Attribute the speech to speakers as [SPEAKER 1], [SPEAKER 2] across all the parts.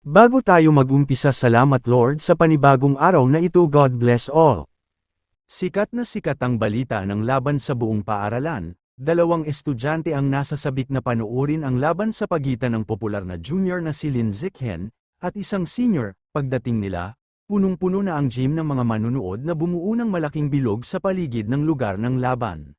[SPEAKER 1] Bago tayo mag-umpisa salamat Lord sa panibagong araw na ito God bless all. Sikat na sikat ang balita ng laban sa buong paaralan, dalawang estudyante ang nasa sabik na panoorin ang laban sa pagitan ng popular na junior na si Lin Zikhen, at isang senior, pagdating nila, punong-puno na ang gym ng mga manunood na bumuo ng malaking bilog sa paligid ng lugar ng laban.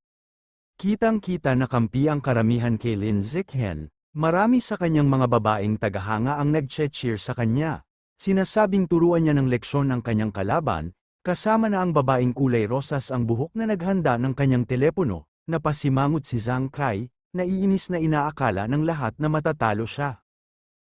[SPEAKER 1] Kitang-kita na kampi ang karamihan kay Lin Zikhen, Marami sa kanyang mga babaeng tagahanga ang nag-cheer sa kanya. Sinasabing turuan niya ng leksyon ang kanyang kalaban, kasama na ang babaeng kulay rosas ang buhok na naghanda ng kanyang telepono, napasimangot si Zhang Kai, naiinis na inaakala ng lahat na matatalo siya.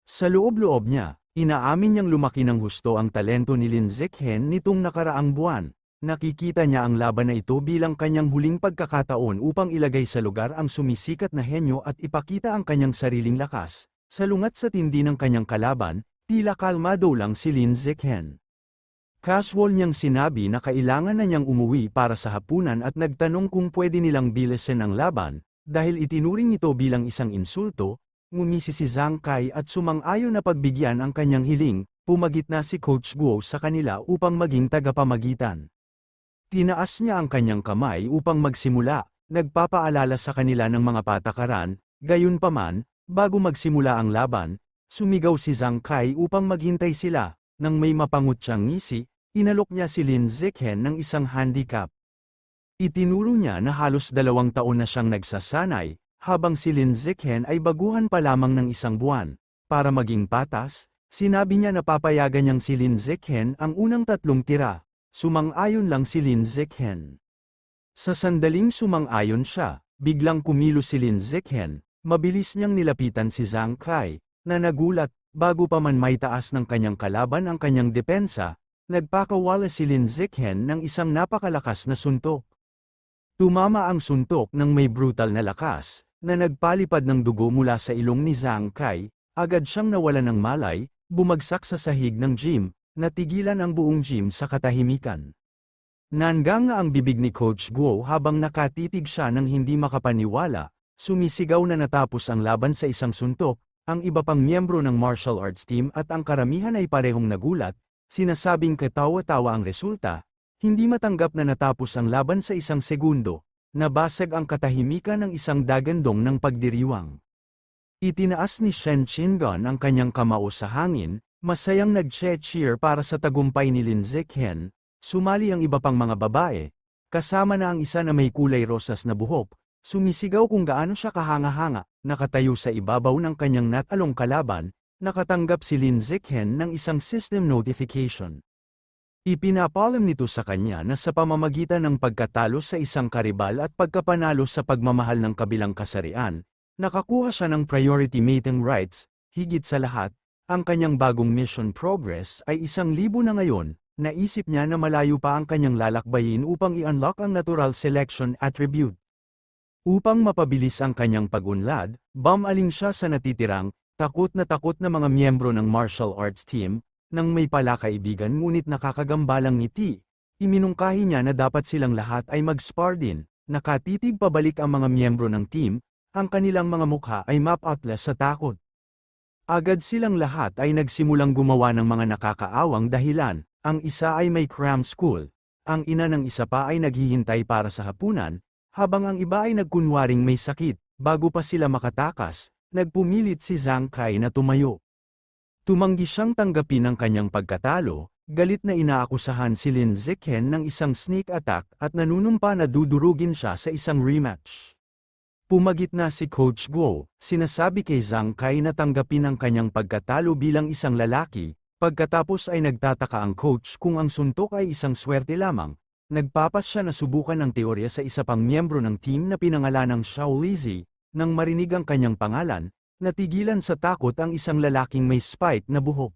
[SPEAKER 1] Sa loob-loob niya, inaamin niyang lumaki ng husto ang talento ni Lin Zikhen nitong nakaraang buwan, Nakikita niya ang laban na ito bilang kanyang huling pagkakataon upang ilagay sa lugar ang sumisikat na henyo at ipakita ang kanyang sariling lakas. Salungat sa tindi ng kanyang kalaban, tila kalmado lang si Lin Zikhen. Casual niyang sinabi na kailangan na niyang umuwi para sa hapunan at nagtanong kung pwede nilang bilisin ang laban, dahil itinuring ito bilang isang insulto, ngumisi si Zhang Kai at sumang-ayon na pagbigyan ang kanyang hiling, pumagit na si Coach Guo sa kanila upang maging tagapamagitan. Tinaas niya ang kanyang kamay upang magsimula, nagpapaalala sa kanila ng mga patakaran, gayunpaman, bago magsimula ang laban, sumigaw si Zhang Kai upang maghintay sila, nang may mapangut siyang ngisi, inalok niya si Lin Zikhen ng isang handicap. Itinuro niya na halos dalawang taon na siyang nagsasanay, habang si Lin Zikhen ay baguhan pa lamang ng isang buwan. Para maging patas, sinabi niya na papayagan niyang si Lin Zikhen ang unang tatlong tira, Sumang-ayon lang si Lin Zikhen. Sa sandaling sumang-ayon siya, biglang kumilos si Lin Zikhen, mabilis niyang nilapitan si Zhang Kai, na nagulat, bago pa man may taas ng kanyang kalaban ang kanyang depensa, nagpakawala si Lin Zikhen ng isang napakalakas na suntok. Tumama ang suntok ng may brutal na lakas, na nagpalipad ng dugo mula sa ilong ni Zhang Kai, agad siyang nawala ng malay, bumagsak sa sahig ng gym, Natigilan ang buong gym sa katahimikan. Nanganga ang bibig ni Coach Guo habang nakatitig siya ng hindi makapaniwala, sumisigaw na natapos ang laban sa isang suntok, ang iba pang miyembro ng martial arts team at ang karamihan ay parehong nagulat, sinasabing katawa-tawa ang resulta, hindi matanggap na natapos ang laban sa isang segundo, nabasag ang katahimikan ng isang dagandong ng pagdiriwang. Itinaas ni Shen Chingon ang kanyang kamao sa hangin, Masayang nag-cheer para sa tagumpay ni Lin Zikhen, sumali ang iba pang mga babae, kasama na ang isa na may kulay rosas na buhok, sumisigaw kung gaano siya kahanga-hanga, nakatayo sa ibabaw ng kanyang natalong kalaban, nakatanggap si Lin Zikhen ng isang system notification. Ipinapalam nito sa kanya na sa pamamagitan ng pagkatalo sa isang karibal at pagkapanalo sa pagmamahal ng kabilang kasarian, nakakuha siya ng priority mating rights, higit sa lahat, ang kanyang bagong mission progress ay isang libo na ngayon, naisip niya na malayo pa ang kanyang lalakbayin upang i-unlock ang natural selection attribute. Upang mapabilis ang kanyang pag-unlad, bumaling siya sa natitirang, takot na takot na mga miyembro ng martial arts team, nang may palakaibigan ngunit nakakagambalang ngiti, iminungkahi niya na dapat silang lahat ay mag-spar din, nakatitig pabalik ang mga miyembro ng team, ang kanilang mga mukha ay mapatlas sa takot. Agad silang lahat ay nagsimulang gumawa ng mga nakakaawang dahilan, ang isa ay may cram school, ang ina ng isa pa ay naghihintay para sa hapunan, habang ang iba ay nagkunwaring may sakit, bago pa sila makatakas, nagpumilit si Zhang Kai na tumayo. Tumanggi siyang tanggapin ang kanyang pagkatalo, galit na inaakusahan si Lin Zikhen ng isang sneak attack at nanunumpa na dudurugin siya sa isang rematch. Pumagit na si Coach Guo, sinasabi kay Zhang Kai na tanggapin ang kanyang pagkatalo bilang isang lalaki, pagkatapos ay nagtataka ang coach kung ang suntok ay isang swerte lamang, nagpapas siya na subukan ang teorya sa isa pang miyembro ng team na pinangalanang Xiao Lizi, nang marinig ang kanyang pangalan, natigilan sa takot ang isang lalaking may spike na buhok.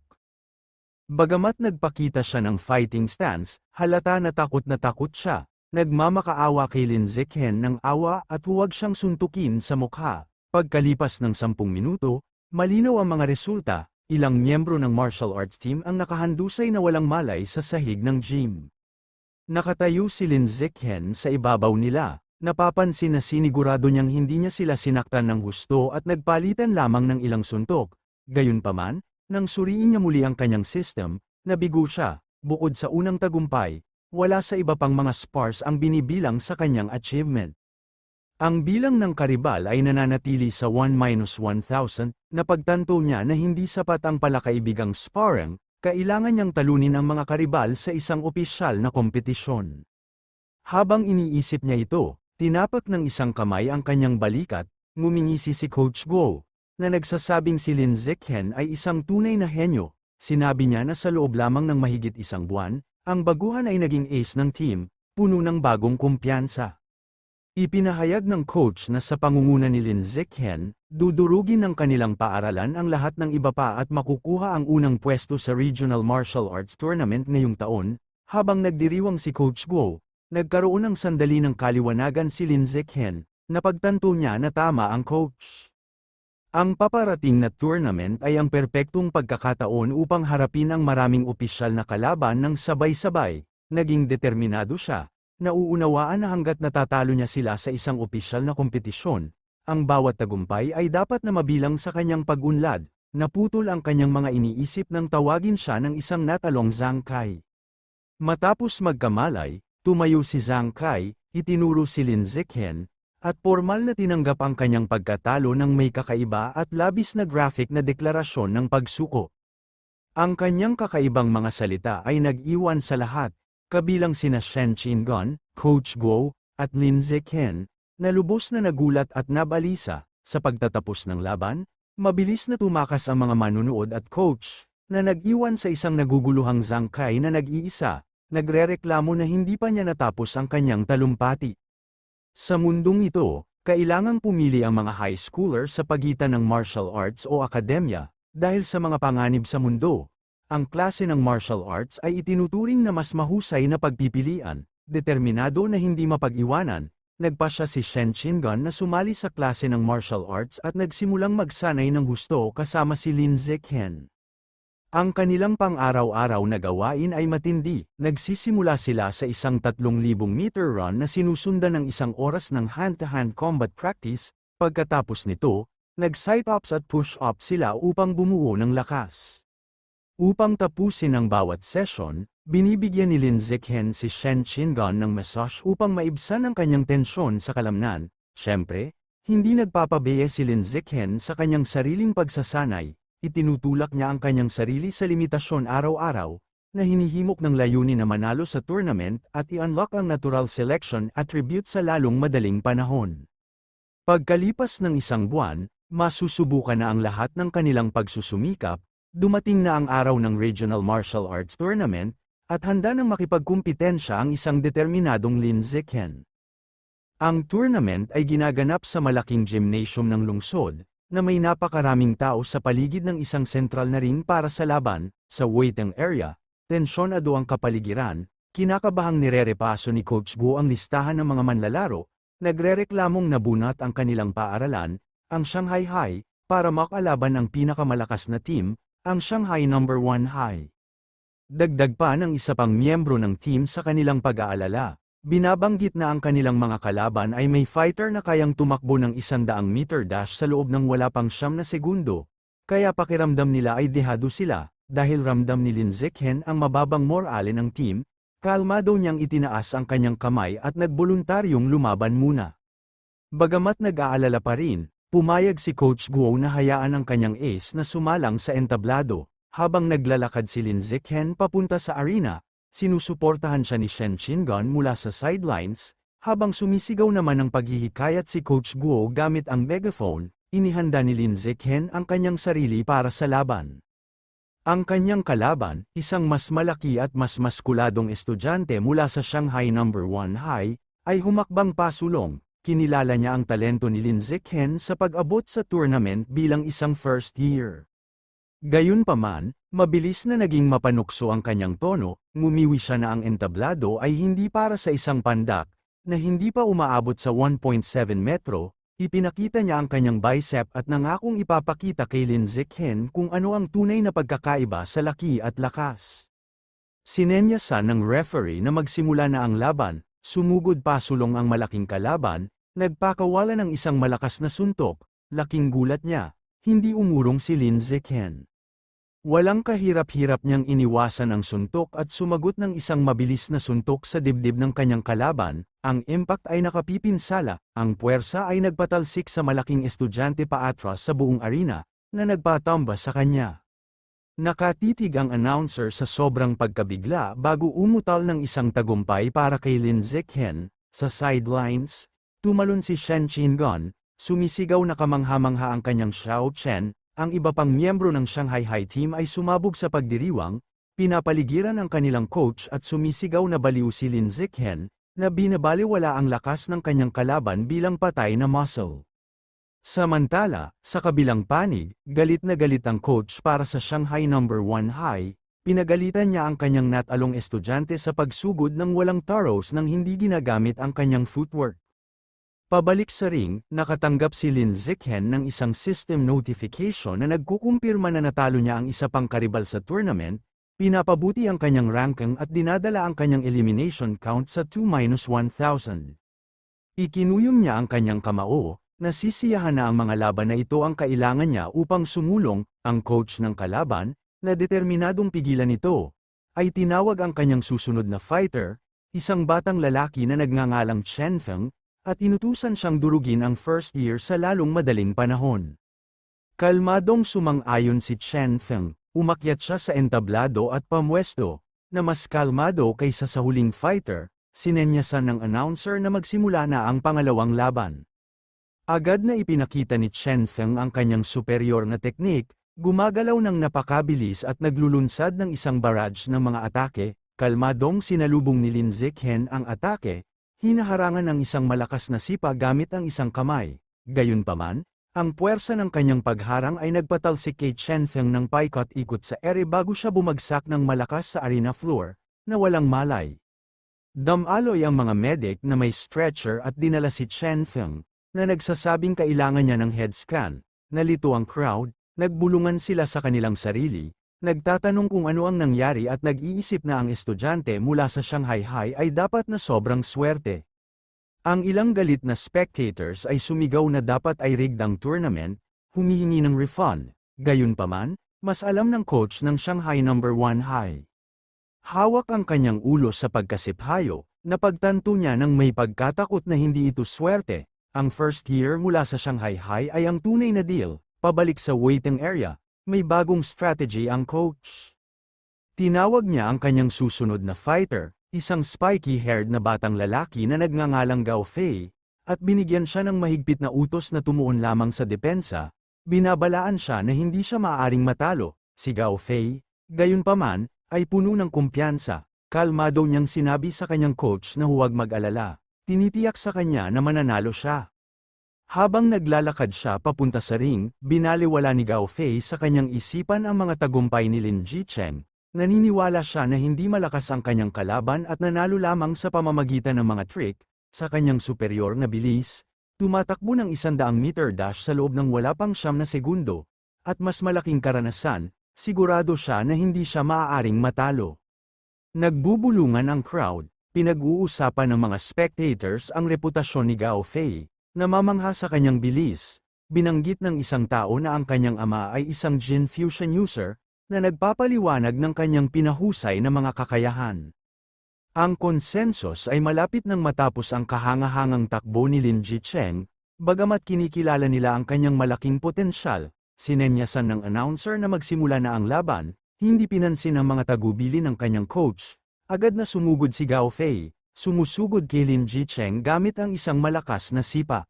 [SPEAKER 1] Bagamat nagpakita siya ng fighting stance, halata na takot na takot siya, Nagmamakaawa kay Lin Zikhen ng awa at huwag siyang suntukin sa mukha. Pagkalipas ng sampung minuto, malinaw ang mga resulta, ilang miyembro ng martial arts team ang nakahandusay na walang malay sa sahig ng gym. Nakatayo si Lin Zikhen sa ibabaw nila, napapansin na sinigurado niyang hindi niya sila sinaktan ng husto at nagpalitan lamang ng ilang suntok. Gayunpaman, Nang suriin niya muli ang kanyang system, nabigo siya, bukod sa unang tagumpay, wala sa iba pang mga spars ang binibilang sa kanyang achievement. Ang bilang ng karibal ay nananatili sa 1-1000, napagtanto niya na hindi sapat ang palakaibigang sparring, kailangan niyang talunin ang mga karibal sa isang opisyal na kompetisyon. Habang iniisip niya ito, tinapak ng isang kamay ang kanyang balikat, ngumingisi si Coach Go, na nagsasabing si Lin Zikhen ay isang tunay na henyo. Sinabi niya na sa loob lamang ng mahigit isang buwan, ang baguhan ay naging ace ng team, puno ng bagong kumpiyansa. Ipinahayag ng coach na sa pangunguna ni Lin Zikhen, dudurugin ng kanilang paaralan ang lahat ng iba pa at makukuha ang unang pwesto sa Regional Martial Arts Tournament ngayong taon, habang nagdiriwang si Coach Guo, nagkaroon ng sandali ng kaliwanagan si Lin Zikhen, napagtanto niya na tama ang coach. Ang paparating na tournament ay ang perpektong pagkakataon upang harapin ang maraming opisyal na kalaban ng sabay-sabay, naging determinado siya, Nauunawaan na hanggat natatalo niya sila sa isang opisyal na kompetisyon, ang bawat tagumpay ay dapat na mabilang sa kanyang pag-unlad, naputol ang kanyang mga iniisip nang tawagin siya ng isang natalong Zhang Kai. Matapos magkamalay, tumayo si Zhang Kai, itinuro si Lin Zikhen, at formal na tinanggap ang kanyang pagkatalo ng may kakaiba at labis na graphic na deklarasyon ng pagsuko. Ang kanyang kakaibang mga salita ay nag-iwan sa lahat, kabilang sina Shen Chingon, Coach Guo, at Lin Zikhen, na lubos na nagulat at nabalisa, sa pagtatapos ng laban, mabilis na tumakas ang mga manunood at coach, na nag-iwan sa isang naguguluhang zangkay na nag-iisa, nagrereklamo na hindi pa niya natapos ang kanyang talumpati. Sa mundong ito, kailangang pumili ang mga high schooler sa pagitan ng martial arts o akademya, dahil sa mga panganib sa mundo, ang klase ng martial arts ay itinuturing na mas mahusay na pagpipilian, determinado na hindi mapag-iwanan, nagpa siya si Shen Chingon na sumali sa klase ng martial arts at nagsimulang magsanay ng gusto kasama si Lin Zikhen. Ang kanilang pang-araw-araw na gawain ay matindi, nagsisimula sila sa isang 3,000 meter run na sinusundan ng isang oras ng hand-to-hand -hand combat practice, pagkatapos nito, nag-sit-ups at push-ups sila upang bumuo ng lakas. Upang tapusin ang bawat session, binibigyan ni Lin Zikhen si Shen Chingon ng massage upang maibsan ang kanyang tensyon sa kalamnan. Siyempre, hindi nagpapabeya si Lin Zikhen sa kanyang sariling pagsasanay, itinutulak niya ang kanyang sarili sa limitasyon araw-araw, na hinihimok ng layunin na manalo sa tournament at i-unlock ang natural selection attribute sa lalong madaling panahon. Pagkalipas ng isang buwan, masusubukan na ang lahat ng kanilang pagsusumikap, Dumating na ang araw ng Regional Martial Arts Tournament, at handa nang makipagkumpitensya ang isang determinadong Lin Zikhen. Ang tournament ay ginaganap sa malaking gymnasium ng lungsod, na may napakaraming tao sa paligid ng isang sentral na ring para sa laban, sa waiting area, tensyonado ang kapaligiran, kinakabahang nirerepaso ni Coach Go ang listahan ng mga manlalaro, nagrereklamong nabunat ang kanilang paaralan, ang Shanghai High, para makalaban ang pinakamalakas na team, ang Shanghai No. 1 High. Dagdag pa ng isa pang miyembro ng team sa kanilang pag-aalala, binabanggit na ang kanilang mga kalaban ay may fighter na kayang tumakbo ng isandaang meter dash sa loob ng wala pang siyam na segundo, kaya pakiramdam nila ay dehado sila, dahil ramdam ni Lin Zikhen ang mababang morale ng team, kalmado niyang itinaas ang kanyang kamay at nagboluntaryong lumaban muna. Bagamat nag-aalala pa rin, Pumayag si Coach Guo na hayaan ang kanyang ace na sumalang sa entablado, habang naglalakad si Lin Zikhen papunta sa arena, sinusuportahan siya ni Shen Chingon mula sa sidelines, habang sumisigaw naman ang paghihikayat si Coach Guo gamit ang megaphone, inihanda ni Lin Zikhen ang kanyang sarili para sa laban. Ang kanyang kalaban, isang mas malaki at mas maskuladong estudyante mula sa Shanghai No. 1 High, ay humakbang pasulong, kinilala niya ang talento ni Lin Zikhen sa pag-abot sa tournament bilang isang first year. Gayunpaman, mabilis na naging mapanukso ang kanyang tono, ngumiwi siya na ang entablado ay hindi para sa isang pandak, na hindi pa umaabot sa 1.7 metro, ipinakita niya ang kanyang bicep at nangakong ipapakita kay Lin Zikhen kung ano ang tunay na pagkakaiba sa laki at lakas. Sinenyasan ng referee na magsimula na ang laban, sumugod pa sulong ang malaking kalaban, Nagpakawala ng isang malakas na suntok, laking gulat niya, hindi umurong si Lin Zikhen. Walang kahirap-hirap niyang iniwasan ang suntok at sumagot ng isang mabilis na suntok sa dibdib ng kanyang kalaban, ang impact ay nakapipinsala, ang puwersa ay nagpatalsik sa malaking estudyante paatras sa buong arena, na nagpatamba sa kanya. Nakatitig ang announcer sa sobrang pagkabigla bago umutal ng isang tagumpay para kay Lin Zikhen, sa sidelines, tumalon si Shen Chingon, sumisigaw na kamangha-mangha ang kanyang Xiao Chen, ang iba pang miyembro ng Shanghai High Team ay sumabog sa pagdiriwang, pinapaligiran ang kanilang coach at sumisigaw na baliw si Lin Zikhen, na binabaliwala ang lakas ng kanyang kalaban bilang patay na muscle. Samantala, sa kabilang panig, galit na galit ang coach para sa Shanghai No. 1 High, pinagalitan niya ang kanyang natalong estudyante sa pagsugod ng walang taros nang hindi ginagamit ang kanyang footwork. Pabalik sa ring, nakatanggap si Lin Zikhen ng isang system notification na nagkukumpirma na natalo niya ang isa pang karibal sa tournament, pinapabuti ang kanyang ranking at dinadala ang kanyang elimination count sa 2-1000. Ikinuyom niya ang kanyang kamao, nasisiyahan na ang mga laban na ito ang kailangan niya upang sumulong, ang coach ng kalaban, na determinadong pigilan ito, ay tinawag ang kanyang susunod na fighter, isang batang lalaki na nagngangalang Chen Feng, at inutusan siyang durugin ang first year sa lalong madaling panahon. Kalmadong sumang-ayon si Chen Feng, umakyat siya sa entablado at pamwesto, na mas kalmado kaysa sa huling fighter, sinenyasan ng announcer na magsimula na ang pangalawang laban. Agad na ipinakita ni Chen Feng ang kanyang superior na teknik, gumagalaw ng napakabilis at naglulunsad ng isang barrage ng mga atake, kalmadong sinalubong ni Lin Zikhen ang atake, Hinaharangan ng isang malakas na sipa gamit ang isang kamay. Gayunpaman, ang puwersa ng kanyang pagharang ay nagpatalsik kay Chen Feng ng paikot-ikot sa ere bago siya bumagsak ng malakas sa arena floor, na walang malay. Damaloy ang mga medic na may stretcher at dinala si Chen Feng, na nagsasabing kailangan niya ng head scan, nalito ang crowd, nagbulungan sila sa kanilang sarili, Nagtatanong kung ano ang nangyari at nag-iisip na ang estudyante mula sa Shanghai High ay dapat na sobrang swerte. Ang ilang galit na spectators ay sumigaw na dapat ay rigged ang tournament, humihingi ng refund, gayunpaman, mas alam ng coach ng Shanghai No. 1 High. Hawak ang kanyang ulo sa pagkasiphayo, napagtanto niya nang may pagkatakot na hindi ito swerte, ang first year mula sa Shanghai High ay ang tunay na deal, pabalik sa waiting area, may bagong strategy ang coach. Tinawag niya ang kanyang susunod na fighter, isang spiky-haired na batang lalaki na nagngangalang Gao Fei, at binigyan siya ng mahigpit na utos na tumuon lamang sa depensa, binabalaan siya na hindi siya maaaring matalo, si Gao Fei, gayunpaman, ay puno ng kumpiyansa, kalmado niyang sinabi sa kanyang coach na huwag mag-alala, tinitiyak sa kanya na mananalo siya. Habang naglalakad siya papunta sa ring, binaliwala ni Gao Fei sa kanyang isipan ang mga tagumpay ni Lin Jicheng. Naniniwala siya na hindi malakas ang kanyang kalaban at nanalo lamang sa pamamagitan ng mga trick, sa kanyang superior na bilis, tumatakbo ng isandaang meter dash sa loob ng wala pang siyam na segundo, at mas malaking karanasan, sigurado siya na hindi siya maaaring matalo. Nagbubulungan ang crowd, pinag-uusapan ng mga spectators ang reputasyon ni Gao Fei, Namamangha sa kanyang bilis, binanggit ng isang tao na ang kanyang ama ay isang Jin Fusion user, na nagpapaliwanag ng kanyang pinahusay na mga kakayahan. Ang konsensus ay malapit nang matapos ang kahangahangang takbo ni Lin Jicheng, bagamat kinikilala nila ang kanyang malaking potensyal, sinenyasan ng announcer na magsimula na ang laban, hindi pinansin ang mga tagubili ng kanyang coach, agad na sumugod si Gao Fei, Sumusugod kay Lin Jicheng gamit ang isang malakas na sipa.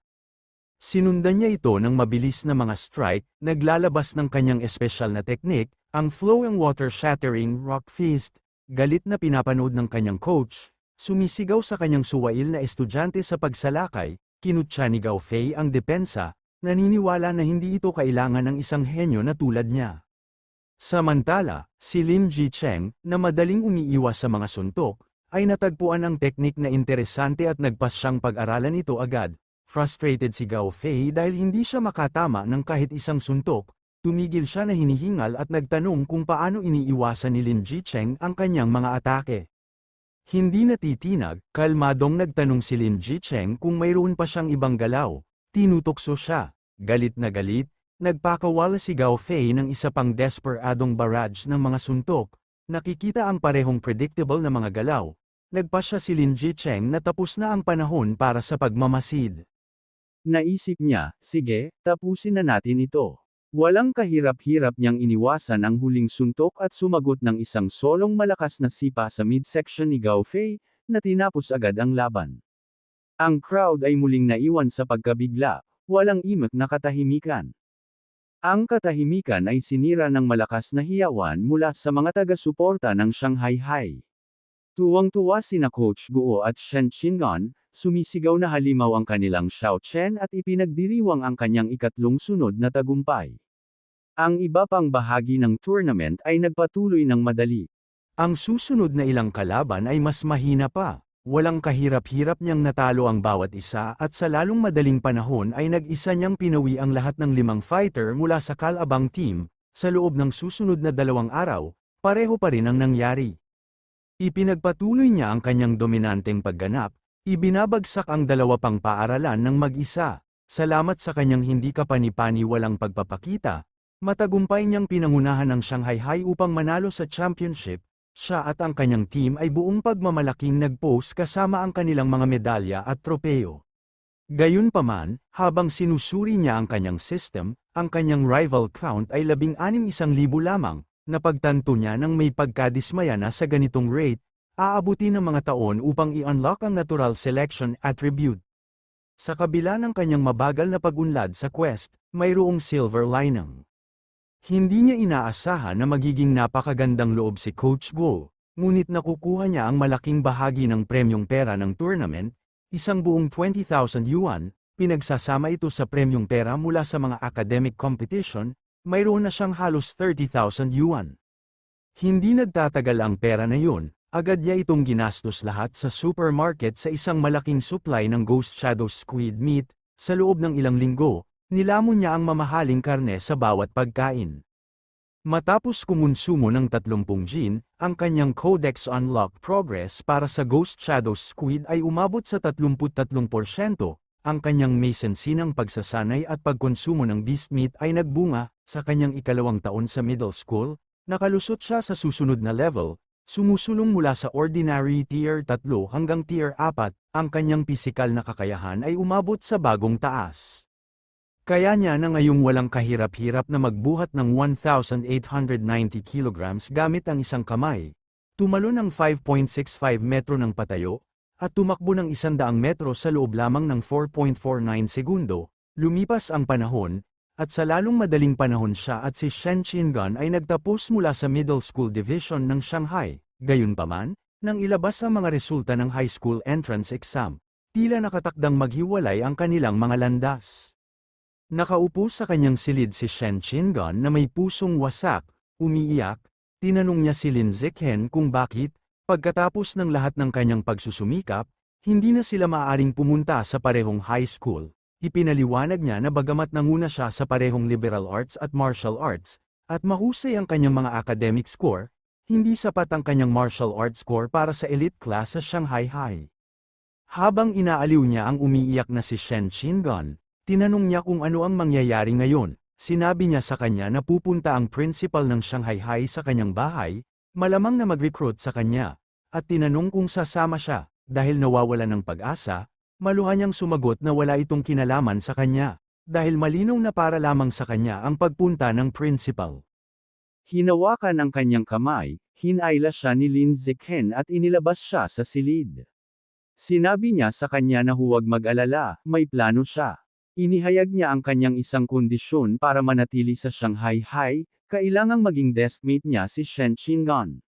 [SPEAKER 1] Sinundan niya ito ng mabilis na mga strike, naglalabas ng kanyang espesyal na teknik, ang flowing water shattering rock fist, galit na pinapanood ng kanyang coach, sumisigaw sa kanyang suwail na estudyante sa pagsalakay, kinutya ni Gao Fei ang depensa, naniniwala na hindi ito kailangan ng isang henyo na tulad niya. Samantala, si Lin Jicheng, na madaling umiiwas sa mga suntok, ay natagpuan ang teknik na interesante at nagpas siyang pag-aralan ito agad. Frustrated si Gao Fei dahil hindi siya makatama ng kahit isang suntok, tumigil siya na hinihingal at nagtanong kung paano iniiwasan ni Lin Jicheng ang kanyang mga atake. Hindi natitinag, kalmadong nagtanong si Lin Jicheng kung mayroon pa siyang ibang galaw. Tinutokso siya. Galit na galit, nagpakawala si Gao Fei ng isa pang desperadong barrage ng mga suntok, nakikita ang parehong predictable na mga galaw, nagpa siya si Lin Jicheng na tapos na ang panahon para sa pagmamasid. Naisip niya, sige, tapusin na natin ito. Walang kahirap-hirap niyang iniwasan ang huling suntok at sumagot ng isang solong malakas na sipa sa midsection ni Gao Fei, na tinapos agad ang laban. Ang crowd ay muling naiwan sa pagkabigla, walang imak na katahimikan. Ang katahimikan ay sinira ng malakas na hiyawan mula sa mga taga-suporta ng Shanghai High. Tuwang-tuwa sina Coach Guo at Shen Chingon, sumisigaw na halimaw ang kanilang Xiao Chen at ipinagdiriwang ang kanyang ikatlong sunod na tagumpay. Ang iba pang bahagi ng tournament ay nagpatuloy ng madali. Ang susunod na ilang kalaban ay mas mahina pa. Walang kahirap-hirap niyang natalo ang bawat isa at sa lalong madaling panahon ay nag-isa niyang pinawi ang lahat ng limang fighter mula sa Kalabang team, sa loob ng susunod na dalawang araw, pareho pa rin ang nangyari. Ipinagpatuloy niya ang kanyang dominanteng pagganap, ibinabagsak ang dalawa pang paaralan ng mag-isa, salamat sa kanyang hindi kapani-pani walang pagpapakita, matagumpay niyang pinangunahan ang Shanghai High upang manalo sa championship, siya at ang kanyang team ay buong pagmamalaking nag-post kasama ang kanilang mga medalya at tropeo. Gayunpaman, habang sinusuri niya ang kanyang system, ang kanyang rival count ay labing-anim isang libo lamang, napagtanto niya nang may pagkadismaya na sa ganitong rate, aabuti ng mga taon upang i-unlock ang natural selection attribute. Sa kabila ng kanyang mabagal na pagunlad sa quest, mayroong silver lining. Hindi niya inaasahan na magiging napakagandang loob si Coach Go, ngunit nakukuha niya ang malaking bahagi ng premyong pera ng tournament, isang buong 20,000 yuan, pinagsasama ito sa premyong pera mula sa mga academic competition, mayroon na siyang halos 30,000 yuan. Hindi nagtatagal ang pera na yun, agad niya itong ginastos lahat sa supermarket sa isang malaking supply ng Ghost Shadow Squid Meat, sa loob ng ilang linggo, nilamon niya ang mamahaling karne sa bawat pagkain. Matapos kumonsumo ng 30 gin, ang kanyang Codex Unlock Progress para sa Ghost Shadow Squid ay umabot sa 33%, ang kanyang masensinang pagsasanay at pagkonsumo ng beast meat ay nagbunga, sa kanyang ikalawang taon sa middle school, nakalusot siya sa susunod na level, sumusulong mula sa ordinary tier 3 hanggang tier 4, ang kanyang pisikal na kakayahan ay umabot sa bagong taas. Kaya niya na ngayong walang kahirap-hirap na magbuhat ng 1,890 kilograms gamit ang isang kamay, tumalo ng 5.65 metro ng patayo, at tumakbo ng 100 metro sa loob lamang ng 4.49 segundo, lumipas ang panahon, at sa lalong madaling panahon siya at si Shen Chingan ay nagtapos mula sa middle school division ng Shanghai, gayunpaman, nang ilabas ang mga resulta ng high school entrance exam, tila nakatakdang maghiwalay ang kanilang mga landas. Nakaupo sa kanyang silid si Shen Chingan na may pusong wasak, umiiyak, tinanong niya si Lin Zikhen kung bakit, Pagkatapos ng lahat ng kanyang pagsusumikap, hindi na sila maaaring pumunta sa parehong high school. Ipinaliwanag niya na bagamat nanguna siya sa parehong liberal arts at martial arts, at mahusay ang kanyang mga academic score, hindi sapat ang kanyang martial arts score para sa elite class sa Shanghai High. Habang inaaliw niya ang umiiyak na si Shen Chingan, tinanong niya kung ano ang mangyayari ngayon. Sinabi niya sa kanya na pupunta ang principal ng Shanghai High sa kanyang bahay, Malamang na mag-recruit sa kanya, at tinanong kung sasama siya, dahil nawawala ng pag-asa, maluhan niyang sumagot na wala itong kinalaman sa kanya, dahil malinaw na para lamang sa kanya ang pagpunta ng principal. Hinawakan ang kanyang kamay, hinayla siya ni Lin Zikhen at inilabas siya sa silid. Sinabi niya sa kanya na huwag mag-alala, may plano siya. Inihayag niya ang kanyang isang kondisyon para manatili sa Shanghai High, kailangang maging deskmate niya si Shen Chingan.